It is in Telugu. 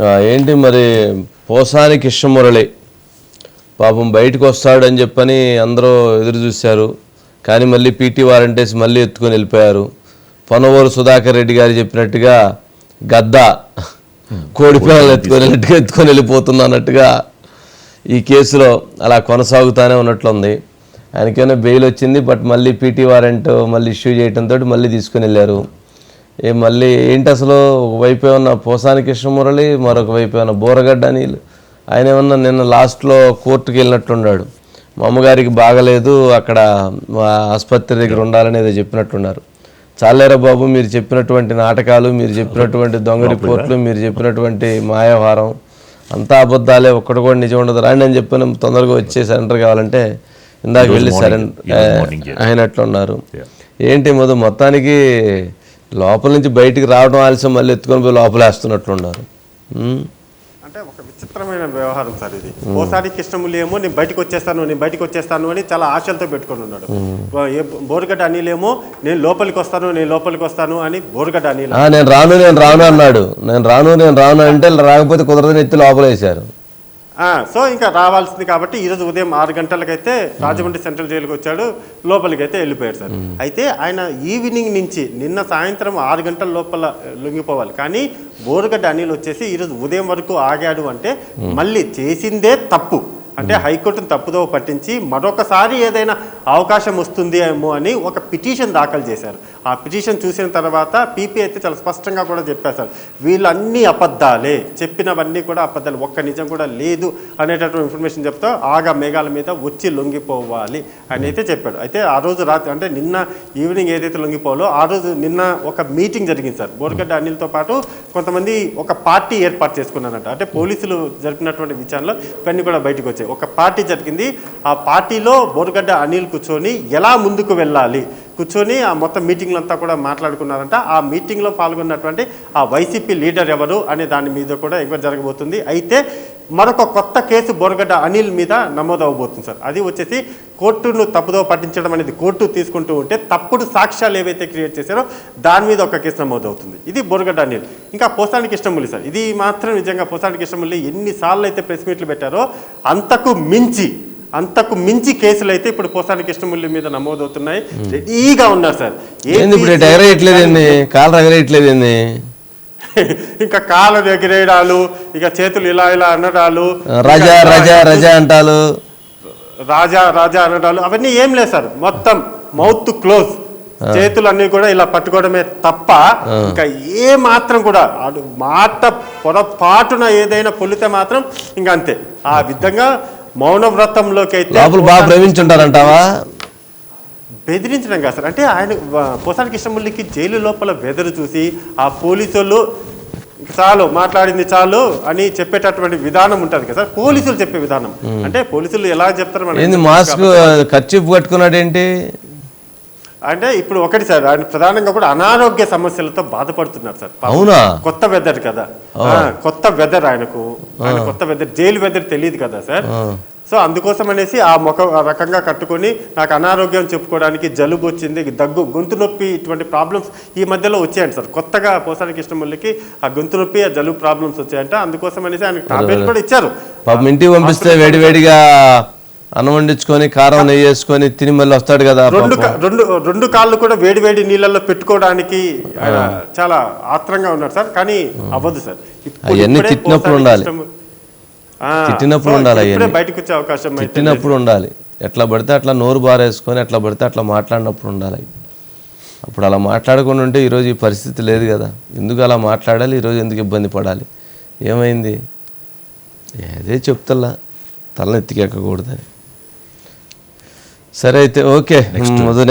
ఏంటి మరి పోసాని కృష్ణమురళి పాపం బయటకు వస్తాడని చెప్పని అందరూ ఎదురు చూశారు. కానీ మళ్ళీ పీటీ వారంటేసి మళ్ళీ ఎత్తుకొని వెళ్ళిపోయారు. పొనవోరు సుధాకర్ రెడ్డి గారు చెప్పినట్టుగా గద్ద కోడి పిల్లలు ఎత్తుకొని వెళ్ళినట్టుగా ఎత్తుకొని వెళ్ళిపోతుంది అన్నట్టుగా ఈ కేసులో అలా కొనసాగుతూనే ఉన్నట్లుంది. ఆయనకైనా బెయిల్ వచ్చింది బట్ మళ్ళీ పీటీ వారెంట్ మళ్ళీ ఇష్యూ చేయడంతో మళ్ళీ తీసుకొని వెళ్ళారు. ఏ మళ్ళీ ఏంటి అసలు ఒకవైపు ఏమన్నా పోసాని కృష్ణమురళి మరొక వైపు ఏమన్నా బోరగడ్డ అనిల్. ఆయన ఏమన్నా నిన్న లాస్ట్లో కోర్టుకి వెళ్ళినట్టున్నాడు మా అమ్మగారికి బాగలేదు అక్కడ ఆసుపత్రి దగ్గర ఉండాలనేది చెప్పినట్టున్నారు. చాలేరా బాబు మీరు చెప్పినటువంటి నాటకాలు మీరు చెప్పినటువంటి దొంగ రిపోర్ట్లు మీరు చెప్పినటువంటి మాయాహారం అంతా అబద్ధాలే ఒక్కటి కూడా నిజం ఉండదు. రాండి అని చెప్పిన తొందరగా వచ్చే సరెండర్ కావాలంటే ఇందాక వెళ్ళి సరెండర్ అయినట్లున్నారు. ఏంటి మొదలు మొత్తానికి లోపల నుంచి బయటికి రావడం ఆలస్యం మళ్ళీ ఎత్తుకొని పోయి లోపలేస్తున్నట్లున్నారు ఉమ్. అంటే ఒక విచిత్రమైన వ్యవహారం సార్ ఇది. ఓసారి కృష్ణములు ఏమో నేను బయటకు వచ్చేస్తాను నేను బయటకు వచ్చేస్తాను అని చాలా ఆశలతో పెట్టుకొని ఉన్నాడు. ఏ బోరుగడ్డ అనిల్ ఏమో నేను లోపలికి వస్తాను నేను లోపలికి వస్తాను అని బోరుగడ్డ అనిల్ ఆ, నేను రాను నేను రాను అన్నాడు. నేను రాను నేను రాను అంటే రాకపోతే కుదరదని ఎత్తి లోపలేశారు సో ఇంకా రావాల్సింది కాబట్టి ఈరోజు ఉదయం ఆరు గంటలకైతే రాజమండ్రి సెంట్రల్ జైలుకి వచ్చాడు. లోపలికి అయితే వెళ్ళిపోయాడు సార్. అయితే ఆయన ఈవినింగ్ నుంచి నిన్న సాయంత్రం ఆరు గంటల లోపల లొంగిపోవాలి. కానీ బోరుగడ్డ అనిల్ వచ్చేసి ఈరోజు ఉదయం వరకు ఆగాడు అంటే మళ్ళీ చేసిందే తప్పు. అంటే హైకోర్టును తప్పుదో పట్టించి మరొకసారి ఏదైనా అవకాశం వస్తుంది ఏమో అని ఒక పిటిషన్ దాఖలు చేశారు. ఆ పిటిషన్ చూసిన తర్వాత పీపీ అయితే చాలా స్పష్టంగా కూడా చెప్పేశారు వీళ్ళన్నీ అబద్ధాలే. చెప్పినవన్నీ కూడా అబద్ధాలు. ఒక్క నిజం కూడా లేదు అనేటటువంటి ఇన్ఫర్మేషన్ చెప్తా ఆగా మేఘాల మీద వచ్చి లొంగిపోవాలి అని అయితే చెప్పాడు. అయితే ఆ రోజు రాత్రి అంటే నిన్న ఈవినింగ్ ఏదైతే లొంగిపోవాలో ఆ రోజు నిన్న ఒక మీటింగ్ జరిగింది సార్. బోర్గడ్డ అనిల్తో పాటు కొంతమంది ఒక పార్టీ ఏర్పాటు చేసుకున్నారంట. అంటే పోలీసులు జరిపినటువంటి విచారణలో ఇవన్నీ కూడా బయటకు వచ్చాయి. ఒక పార్టీ జరిగింది. ఆ పార్టీలో బోర్గడ్డ అనిల్ కూర్చొని ఎలా ముందుకు వెళ్ళాలి? కూర్చొని ఆ మొత్తం మీటింగ్లు అంతా కూడా మాట్లాడుకున్నారంట. ఆ మీటింగ్లో పాల్గొన్నటువంటి ఆ వైసీపీ లీడర్ ఎవరు అనే దాని మీద కూడా ఎంక్వైరీ జరగబోతుంది. అయితే మరొక కొత్త కేసు బొరగడ్డ అనిల్ మీద నమోదవబోతుంది సార్. అది వచ్చేసి కోర్టును తప్పుదో పట్టించడం అనేది కోర్టు తీసుకుంటూ ఉంటే తప్పుడు సాక్ష్యాలు ఏవైతే క్రియేట్ చేశారో దాని మీద ఒక కేసు నమోదు అవుతుంది ఇది బొరగడ్డ అనిల్. ఇంకా పోసాని కృష్ణమూలి సార్. ఇది మాత్రం నిజంగా పోసాని కృష్ణమూలి ఎన్నిసార్లు అయితే ప్రెస్ మీట్లు పెట్టారో అంతకు మించి అంతకు మించి కేసులు అయితే ఇప్పుడు పోసాని కృష్ణముల్లి మీద నమోదవుతున్నాయి. రెడీగా ఉన్నారు సార్. ఏంది ఇప్పుడు ఎగరేయట్లేదండి కాలు ఎగరేయట్లేదండి ఇంకా కాళ్ళ ఎగిరేయడాలు ఇక చేతులు ఇలా ఇలా అనడాలు రజా రజా రజా అంటాలు. రాజా రాజా అనడాలు అవన్నీ ఏం లేదు సార్. మొత్తం మౌత్ క్లోజ్. చేతులు అన్ని కూడా ఇలా పట్టుకోవడమే తప్ప ఇంకా ఏ మాత్రం కూడా మాట పొరపాటున ఏదైనా పొలితే మాత్రం ఇంకా అంతే. ఆ. విధంగా మౌన వ్రతంలోకి అయితే లోపల బాగా ప్రేమించుంటారంటావా బెదిరించడం కాదు సార్. అంటే ఆయన పోసాని కృష్ణమురళికి జైలు లోపల వెదరు చూసి ఆ పోలీసు వాళ్ళు "ఇక చాలు మాట్లాడింది చాలు అని చెప్పేటటువంటి విధానం ఉంటుంది కదా సార్. పోలీసులు చెప్పే విధానం. అంటే పోలీసులు ఎలా చెప్తారు మాస్క్ ఖర్చీఫ్ కట్టుకున్నాడు ఏంటి అంటే ఇప్పుడు ఒకటి సార్ ఆయన ప్రధానంగా కూడా అనారోగ్య సమస్యలతో బాధపడుతున్నారు సార్. అవునా? కొత్త వెదర్ కదా. కొత్త వెదర్ ఆయనకు. ఆయన కొత్త వెదర్ జైలు వెదర్ తెలియదు కదా సార్. సో అందుకోసం అనేసి ఆ ముఖ రకంగా కట్టుకొని నాకు అనారోగ్యం చెప్పుకోవడానికి జలుబు వచ్చింది దగ్గు గొంతు నొప్పి ఇటువంటి ప్రాబ్లమ్స్ ఈ మధ్యలో వచ్చాయండి సార్. కొత్తగా పోసాని కృష్ణమురళికి ఆ గొంతు నొప్పి ఆ జలుబు ప్రాబ్లమ్స్ వచ్చాయంట. అందుకోసం అనేసి ఆయనకు టాబ్లెట్ కూడా ఇచ్చారు. ఇంటికి పంపిస్తే వేడివేడిగా అన్నం వండించుకొని కారం నెయ్యి వేసుకొని తిని మళ్ళీ వస్తాడు కదా రెండు రెండు రెండు కాళ్ళు కూడా వేడి వేడి నీళ్ళల్లో పెట్టుకోవడానికి చాలా ఆత్రంగా ఉన్నారు సార్. కానీ అవ్వదు సార్. అవన్నీ తిట్టినప్పుడు ఉండాలి. తిట్టినప్పుడు ఉండాలి. బయటకు వచ్చే అవకాశం. తిట్టినప్పుడు ఉండాలి. ఎట్లా పడితే అట్లా నోరు బారేసుకొని ఎట్లా పడితే అట్లా మాట్లాడినప్పుడు ఉండాలి. అప్పుడు అలా మాట్లాడకుండా ఉంటే ఈరోజు ఈ పరిస్థితి లేదు కదా. ఎందుకు అలా మాట్లాడాలి? ఈరోజు ఎందుకు ఇబ్బంది పడాలి? ఏమైంది? అదే చెప్తల్లా. తలనెత్తికెక్కకూడదని. సరే అయితే ఓకే. మొదలు